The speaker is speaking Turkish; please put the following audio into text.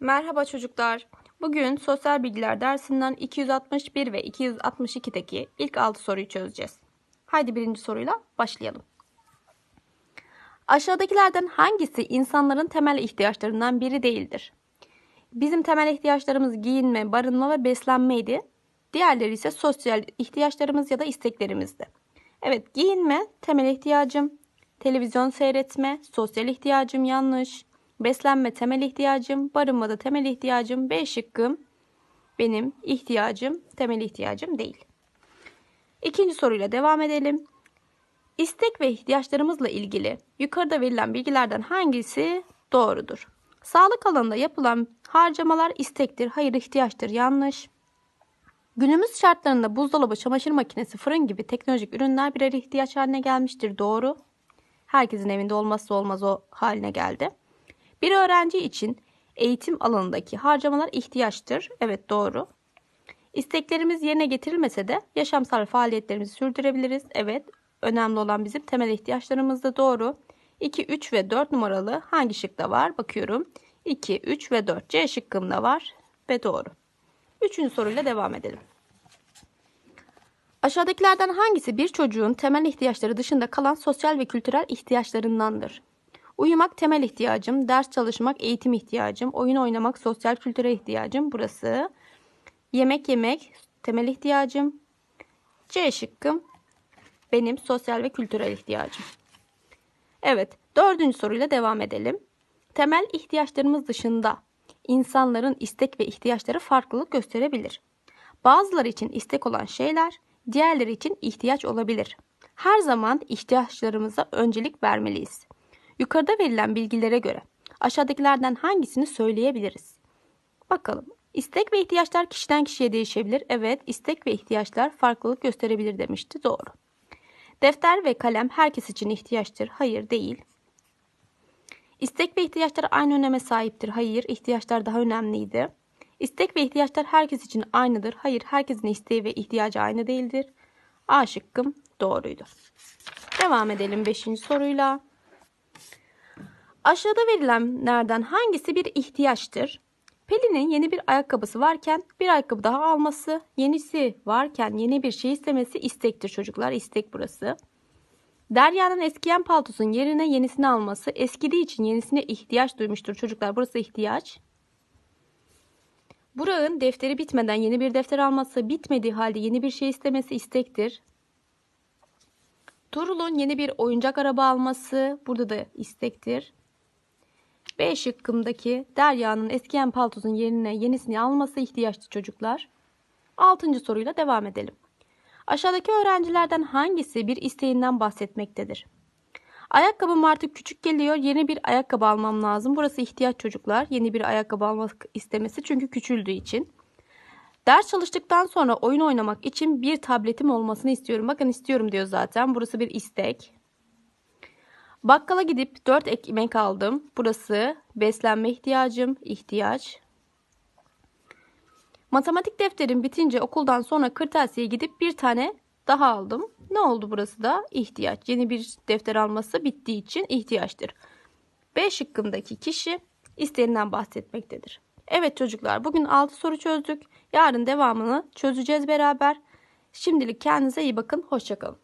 Merhaba çocuklar. Bugün sosyal bilgiler dersinden 261 ve 262'deki ilk 6 soruyu çözeceğiz. Haydi birinci soruyla başlayalım. Aşağıdakilerden hangisi insanların temel ihtiyaçlarından biri değildir? Bizim temel ihtiyaçlarımız giyinme, barınma ve beslenmeydi. Diğerleri ise sosyal ihtiyaçlarımız ya da isteklerimizdi. Evet, giyinme temel ihtiyacım, televizyon seyretme, sosyal ihtiyacım yanlış, beslenme temel ihtiyacım, barınma da temel ihtiyacım, B şıkkım benim ihtiyacım, temel ihtiyacım değil. İkinci soruyla devam edelim. İstek ve ihtiyaçlarımızla ilgili yukarıda verilen bilgilerden hangisi doğrudur? Sağlık alanında yapılan harcamalar istektir, hayır ihtiyaçtır, yanlış. Günümüz şartlarında buzdolabı, çamaşır makinesi, fırın gibi teknolojik ürünler birer ihtiyaç haline gelmiştir. Doğru. Herkesin evinde olmazsa olmaz o haline geldi. Bir öğrenci için eğitim alanındaki harcamalar ihtiyaçtır. Evet doğru. İsteklerimiz yerine getirilmese de yaşamsal faaliyetlerimizi sürdürebiliriz. Evet önemli olan bizim temel ihtiyaçlarımız da doğru. 2, 3 ve 4 numaralı hangi şıkta var? Bakıyorum. 2, 3 ve 4 C şıkkımda var ve doğru. Üçüncü soruyla devam edelim. Aşağıdakilerden hangisi bir çocuğun temel ihtiyaçları dışında kalan sosyal ve kültürel ihtiyaçlarındandır? Uyumak temel ihtiyacım, ders çalışmak eğitim ihtiyacım, oyun oynamak sosyal kültürel ihtiyacım burası. Yemek yemek temel ihtiyacım. C şıkkım benim sosyal ve kültürel ihtiyacım. Evet, dördüncü soruyla devam edelim. Temel ihtiyaçlarımız dışında insanların istek ve ihtiyaçları farklılık gösterebilir. Bazıları için istek olan şeyler, diğerleri için ihtiyaç olabilir. Her zaman ihtiyaçlarımıza öncelik vermeliyiz. Yukarıda verilen bilgilere göre aşağıdakilerden hangisini söyleyebiliriz? Bakalım. İstek ve ihtiyaçlar kişiden kişiye değişebilir. Evet, istek ve ihtiyaçlar farklılık gösterebilir demişti. Doğru. Defter ve kalem herkes için ihtiyaçtır. Hayır, değil. İstek ve ihtiyaçlar aynı öneme sahiptir. Hayır, ihtiyaçlar daha önemliydi. İstek ve ihtiyaçlar herkes için aynıdır. Hayır, herkesin isteği ve ihtiyacı aynı değildir. A şıkkım doğruydu. Devam edelim 5. soruyla. Aşağıda verilenlerden hangisi bir ihtiyaçtır? Pelin'in yeni bir ayakkabısı varken bir ayakkabı daha alması, yenisi varken yeni bir şey istemesi istektir çocuklar. İstek burası. Derya'nın eskiyen paltosun yerine yenisini alması eskidiği için yenisine ihtiyaç duymuştur çocuklar. Burası ihtiyaç. Burak'ın defteri bitmeden yeni bir defter alması, bitmediği halde yeni bir şey istemesi istektir. Turul'un yeni bir oyuncak araba alması burada da istektir. B şıkkımdaki Derya'nın eskiyen paltosun yerine yenisini alması ihtiyaçtı çocuklar. Altıncı soruyla devam edelim. Aşağıdaki öğrencilerden hangisi bir isteğinden bahsetmektedir? Ayakkabım artık küçük geliyor. Yeni bir ayakkabı almam lazım. Burası ihtiyaç çocuklar. Yeni bir ayakkabı almak istemesi çünkü küçüldüğü için. Ders çalıştıktan sonra oyun oynamak için bir tabletim olmasını istiyorum. Bakın istiyorum diyor zaten. Burası bir istek. Bakkala gidip 4 ekmek aldım. Burası beslenme ihtiyacım, ihtiyaç. Matematik defterim bitince okuldan sonra kırtasiyeye gidip bir tane daha aldım. Ne oldu burası da? İhtiyaç. Yeni bir defter alması bittiği için ihtiyaçtır. B şıkkındaki kişi isteğinden bahsetmektedir. Evet çocuklar bugün 6 soru çözdük. Yarın devamını çözeceğiz beraber. Şimdilik kendinize iyi bakın. Hoşçakalın.